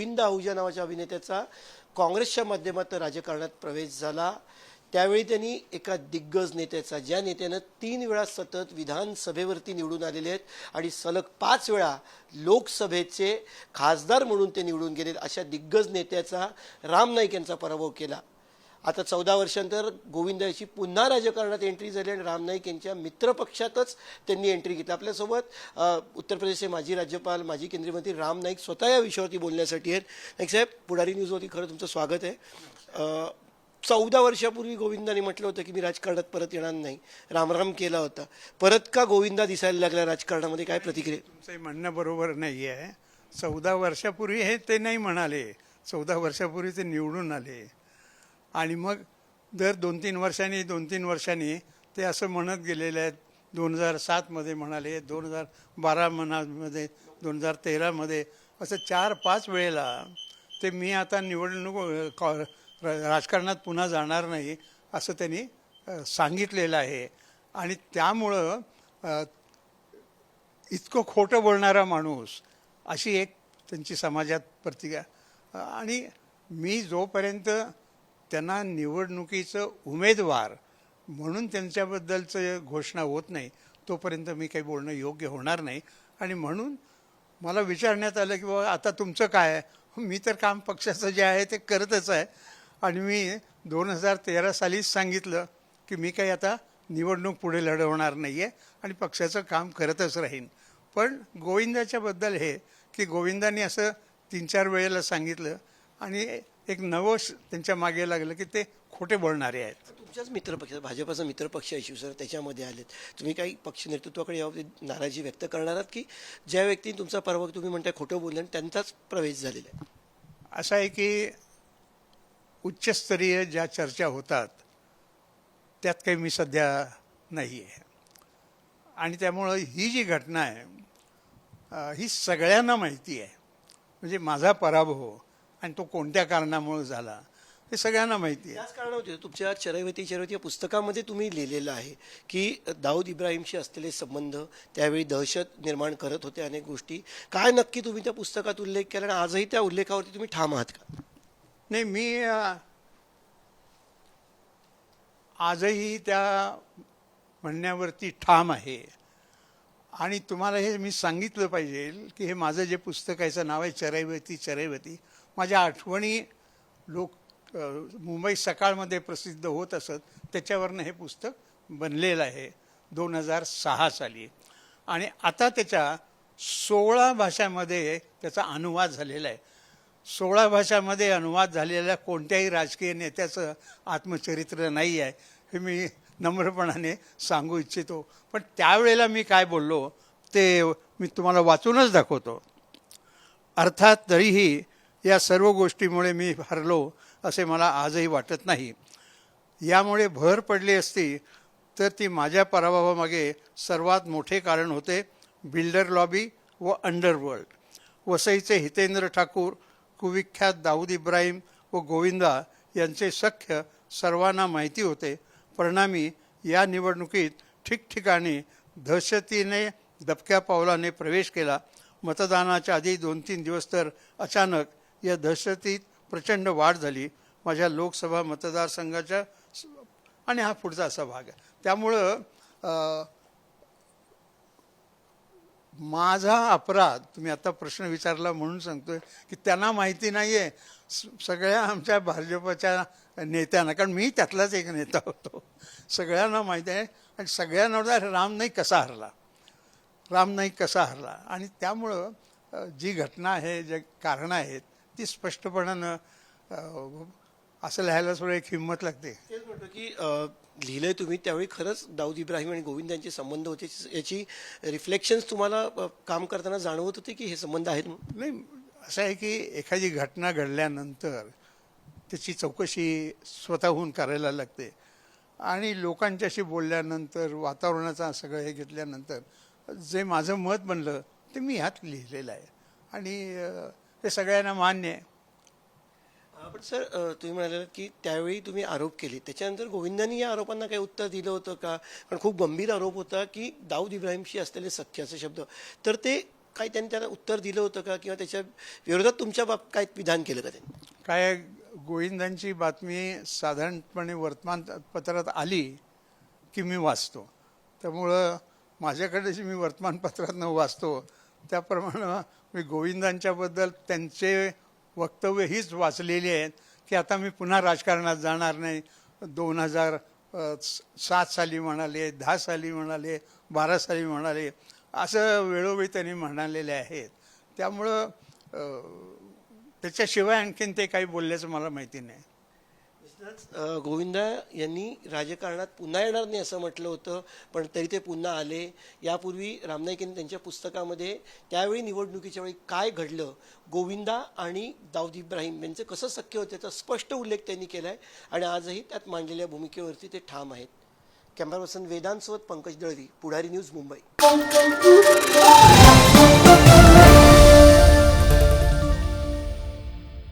गोविंद आहुजा नावाच्या अभिनेत्याचा काँग्रेसच्या माध्यमातून राजकारणात प्रवेश झाला. त्यावेळी त्यांनी एका दिग्गज नेत्याचा ज्या नेत्यानं तीन वेळा सतत विधानसभेवरती निवडून आलेले आहेत आणि सलग पाच वेळा लोकसभेचे खासदार म्हणून ते निवडून गेले अशा दिग्गज नेत्याचा राम नाईक यांचा पराभव केला. आता चौदा वर्षांतर गोविंद याची पुन्हा राजकारणात एंट्री झाली आणि राम नाईक यांच्या मित्रपक्षातच त्यांनी एंट्री घेतली. आपल्यासोबत उत्तर प्रदेशचे माजी राज्यपाल माजी केंद्रीय मंत्री राम नाईक स्वतः या विषयावरती बोलण्यासाठी आहेत. नाईक साहेब पुढारी न्यूजवरती खरं तुमचं स्वागत आहे. चौदा वर्षापूर्वी गोविंदाने म्हटलं होतं की मी राजकारणात परत येणार नाही. रामराम केला होता. परत का गोविंदा दिसायला लागला राजकारणामध्ये? काय प्रतिक्रिया? तुमचं म्हणणं बरोबर नाही आहे. चौदा वर्षापूर्वी हे ते नाही म्हणाले. चौदा वर्षापूर्वी ते निवडून आले. आणि मग दर दोन तीन वर्षांनी दोन तीन वर्षांनी ते असं म्हणत गेलेले आहेत. दोन हजार सातमध्ये म्हणाले दोन हजार बारा मनामध्ये दोन हजार तेरामध्ये असं चार पाच वेळेला ते मी आता निवडणूक कॉ- र- राजकारणात पुन्हा जाणार नाही असं त्यांनी सांगितलेलं आहे. आणि त्यामुळं इतकं खोटं बोलणारा माणूस अशी एक त्यांची समाजात प्रतिक्रिया. आणि मी जोपर्यंत त्यांना निवडणुकीचं उमेदवार म्हणून त्यांच्याबद्दलचं घोषणा होत नाही तोपर्यंत मी काही बोलणं योग्य होणार नाही. आणि म्हणून मला विचारण्यात आलं की बाबा आता तुमचं काय आहे? मी तर काम पक्षाचं जे आहे ते करतच आहे. आणि मी दोन हजार तेरा सालीच सांगितलं की मी काही आता निवडणूक पुढे लढवणार नाही आहे आणि पक्षाचं काम करतच राहीन. पण गोविंदाच्याबद्दल हे की गोविंदाने असं तीन चार वेळेला सांगितलं आणि एक नवं श- त्यांच्या मागे लागलं की ते खोटे बोलणारे आहेत. तुमच्याच मित्रपक्ष भाजपचा मित्रपक्ष आहे शिवसेना त्याच्यामध्ये आलेत. तुम्ही काही पक्ष नेतृत्वाकडे याबाबतीत नाराजी व्यक्त करणार आहात की ज्या व्यक्तीने तुमचा पराभव तुम्ही म्हणताय खोटं बोलले त्यांचाच प्रवेश झालेला आहे? असं आहे की उच्चस्तरीय ज्या चर्चा होतात त्यात काही मी सध्या नाही आहे आणि त्यामुळं ही जी घटना आहे ही सगळ्यांना माहिती आहे. म्हणजे माझा पराभव आणि तो कोणत्या कारणामुळे झाला हे सगळ्यांना माहिती आहे. त्याच कारणावरती तुमच्या चरैवती चरैवती या पुस्तकामध्ये तुम्ही लिहिलेलं आहे की दाऊद इब्राहिमशी असलेले संबंध त्यावेळी दहशत निर्माण करत होते अनेक गोष्टी. काय नक्की तुम्ही त्या पुस्तकात उल्लेख केला आणि आजही त्या उल्लेखावरती तुम्ही ठाम आहात का? नाही मी आजही त्या म्हणण्यावरती ठाम आहे. आणि तुम्हाला हे मी सांगितलं पाहिजे की हे माझं जे पुस्तक आहे नाव आहे चरैवती चरैवती. माझ्या आठवणी लोक मुंबई सकाळमध्ये प्रसिद्ध होत असत त्याच्यावरनं हे पुस्तक बनलेलं आहे दोन हजार सहा साली. आणि आता त्याच्या सोळा भाषांमध्ये त्याचा अनुवाद झालेला आहे. सोळा भाषांमध्ये अनुवाद झालेल्या कोणत्याही राजकीय नेत्याचं आत्मचरित्र नाही आहे हे मी नम्रपणाने सांगू इच्छितो. पण त्यावेळेला मी काय बोललो ते मी तुम्हाला वाचूनच दाखवतो. अर्थात तरीही या सर्व गोष्टीमुळे मी हरलो असे मला आजही वाटत नाही. यामुळे भर पडली असती तर ती माझ्या पराभवामागे सर्वात मोठे कारण होते बिल्डर लॉबी व अंडरवर्ल्ड. वसईचे हितेंद्र ठाकूर कुविख्यात दाऊद इब्राहिम व गोविंदा यांचे सख्य सर्वांना माहिती होते. परिणामी या निवडणुकीत ठिकठिकाणी दहशतीने दबक्या पावलाने प्रवेश केला. मतदानाच्या आधी दोन तीन दिवस तर अचानक या दहशतीत प्रचंड वाढ झाली. माझ्या लोकसभा मतदारसंघाच्या आणि हा पुढचा असा भाग आहे. त्यामुळं माझा अपराध तुम्ही आता प्रश्न विचारला म्हणून सांगतोय की त्यांना माहिती नाही आहे सगळ्या आमच्या भाजपच्या नेत्यांना कारण मी त्यातलाच एक नेता होतो. सगळ्यांना माहिती आहे आणि सगळ्यांना राम नाही कसा हरला? राम नाईक कसा हरला? आणि त्यामुळं जी घटना आहे जे कारणं आहेत ती स्पष्टपणानं असं लिहायला थोडं एक हिंमत लागते. तेच की लिहिलंय तुम्ही त्यावेळी खरंच दाऊद इब्राहिम आणि गोविंद यांचे संबंध होते. याची रिफ्लेक्शन्स तुम्हाला काम करताना जाणवत होते की हे संबंध आहेत? नाही असं आहे की एखादी घटना घडल्यानंतर त्याची चौकशी स्वतःहून करायला लागते. आणि लोकांच्याशी बोलल्यानंतर वातावरणाचा सगळं हे घेतल्यानंतर जे माझं मत बनलं ते मी ह्यात लिहिलेलं आहे. आणि ते सगळ्यांना मान्य आहे. पण सर तुम्ही म्हणाले की त्यावेळी तुम्ही आरोप केले. त्याच्यानंतर गोविंदांनी या आरोपांना काही उत्तर दिलं होतं का? कारण खूप गंभीर आरोप होता की दाऊद इब्राहिमशी असलेले सख्य असे शब्द. तर ते काही त्यांनी त्याला उत्तर दिलं होतं का? किंवा त्याच्या विरोधात तुमच्या बाब काय विधान केलं का त्यांनी? काय गोविंदांची बातमी साधारणपणे वर्तमानपत्रात आली की मी वाचतो. त्यामुळं माझ्याकडे जी मी वर्तमानपत्रातनं वाचतो त्याप्रमाणे मी गोविंदांच्याबद्दल त्यांचे वक्तव्य हीच वाचलेली आहेत की आता मी पुन्हा राजकारणात जाणार नाही. दोन हजार सात साली म्हणाले दहा साली म्हणाले बारा साली म्हणाले असं वेळोवेळी त्यांनी म्हणालेले आहेत. त्यामुळं त्याच्याशिवाय आणखीन ते काही बोलल्याचं मला माहिती नाही. गोविंदा यांनी राजकारणात पुन्हा येणार नाही असं म्हटलं होतं पण तरी ते पुन्हा आले. यापूर्वी रामनाईक यांनी त्यांच्या पुस्तकामध्ये त्यावेळी निवडणुकीच्या वेळी काय घडलं गोविंदा आणि दाऊद इब्राहिम यांचं कसं सख्य होतं त्याचा स्पष्ट उल्लेख त्यांनी केला आहे आणि आजही त्यात मांडलेल्या भूमिकेवरती ते ठाम आहेत. कॅमेरा पर्सन वेदांतसोबत पंकज दळवी पुढारी न्यूज मुंबई.